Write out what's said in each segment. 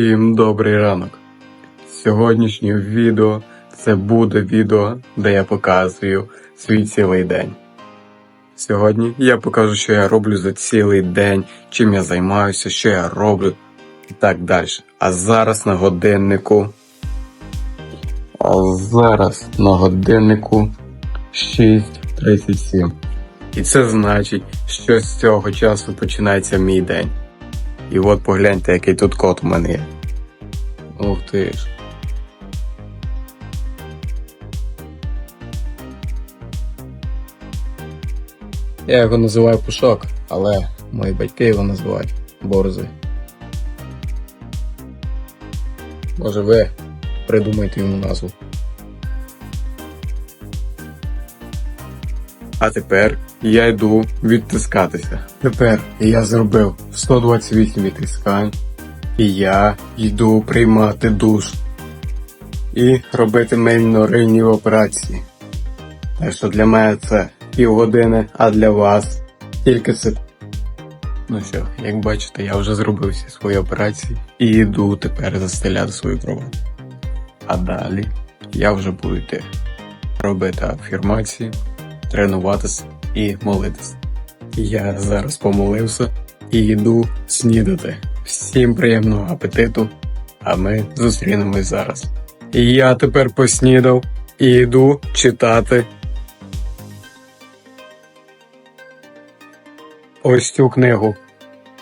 Всім добрий ранок. Сьогоднішнє відео це буде відео, де я показую свій цілий день. Сьогодні я покажу, що я роблю за цілий день, чим я займаюся, що я роблю і так далі. А зараз на годиннику. А зараз на годиннику 6.37. І це значить, що з цього часу починається мій день. І от погляньте, який тут кот у мене є. Ух ти ж. Я його називаю пушок, але мої батьки його називають борзи. Може ви придумайте йому назву. А тепер я йду відтискатися. Тепер я зробив 128 відтискань, і я йду приймати душ і робити мельнорильні операції. Так що для мене це півгодини, а для вас тільки це. Ну що, як бачите, я вже зробив всі свої операції і йду тепер застеляти свою кровать. А далі я вже буду йти робити афірмації, тренуватися і молитися. Я зараз помолився і йду снідати. Всім приємного апетиту, а ми зустрінемось зараз. Я тепер поснідав і йду читати ось цю книгу.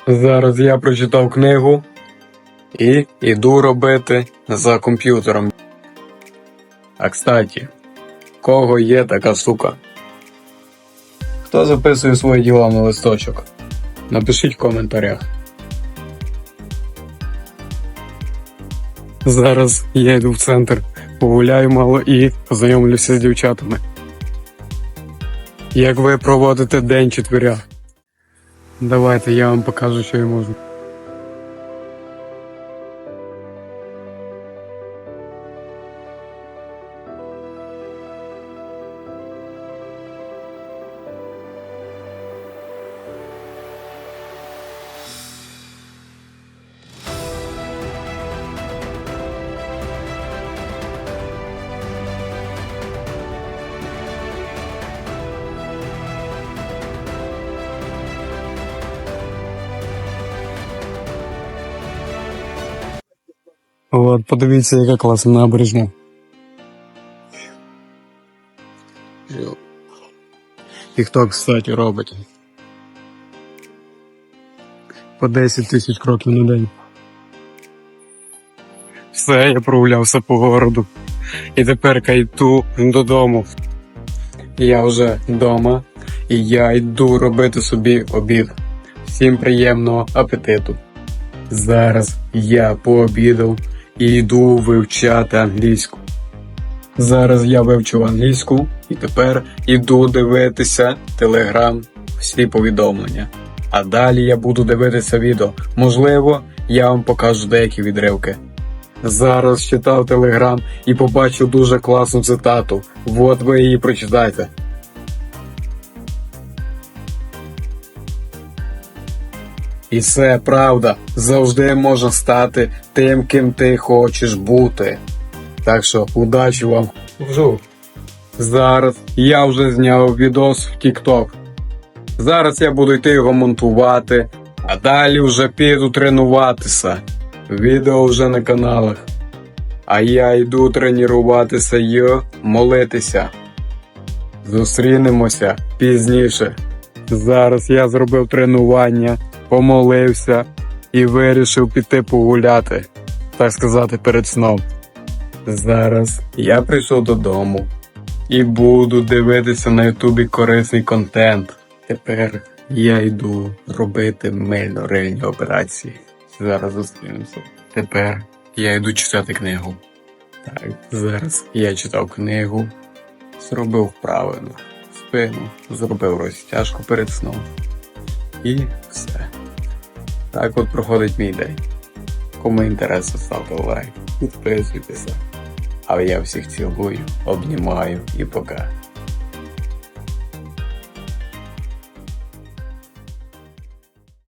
Зараз я прочитав книгу і йду робити за комп'ютером. А кстати, кого є така сука? Хто записує свої діла на листочок? Напишіть в коментарях. Зараз я йду в центр, погуляю мало і познайомлюся з дівчатами. Як ви проводите день четверя? Давайте я вам покажу, що я можу. От, подивіться, яка класна набережна. І хто, кстати, робить? По 10 тисяч кроків на день. Все, я прогулявся по городу. І тепер йду додому. Я вже вдома. І я йду робити собі обід. Всім приємного апетиту. Зараз я пообідав і йду вивчати англійську. Зараз я вивчив англійську і тепер іду дивитися телеграм, всі повідомлення. А далі я буду дивитися відео. Можливо, я вам покажу деякі відривки. Зараз читав телеграм і побачив дуже класну цитату. От ви її прочитайте. І це правда. Завжди можна стати тим, ким ти хочеш бути. Так що удачі вам. Жу. Зараз я вже зняв відос в TikTok. Зараз я буду йти його монтувати, а далі вже піду тренуватися. Відео вже на каналах. А я йду тренуватися і молитися. Зустрінемося пізніше. Зараз я зробив тренування, помолився і вирішив піти погуляти, так сказати, перед сном. Зараз я прийшов додому і буду дивитися на Ютубі корисний контент. Тепер я йду робити мильно-рильні операції. Зараз зустрінемося. Тепер я йду читати книгу. Так, зараз я читав книгу, зробив правильно спину, зробив розтяжку перед сном. І все. Так от проходить мій день. Кому інтересно, ставте лайк, підписуйтеся. А я всіх цілую, обнімаю і пока.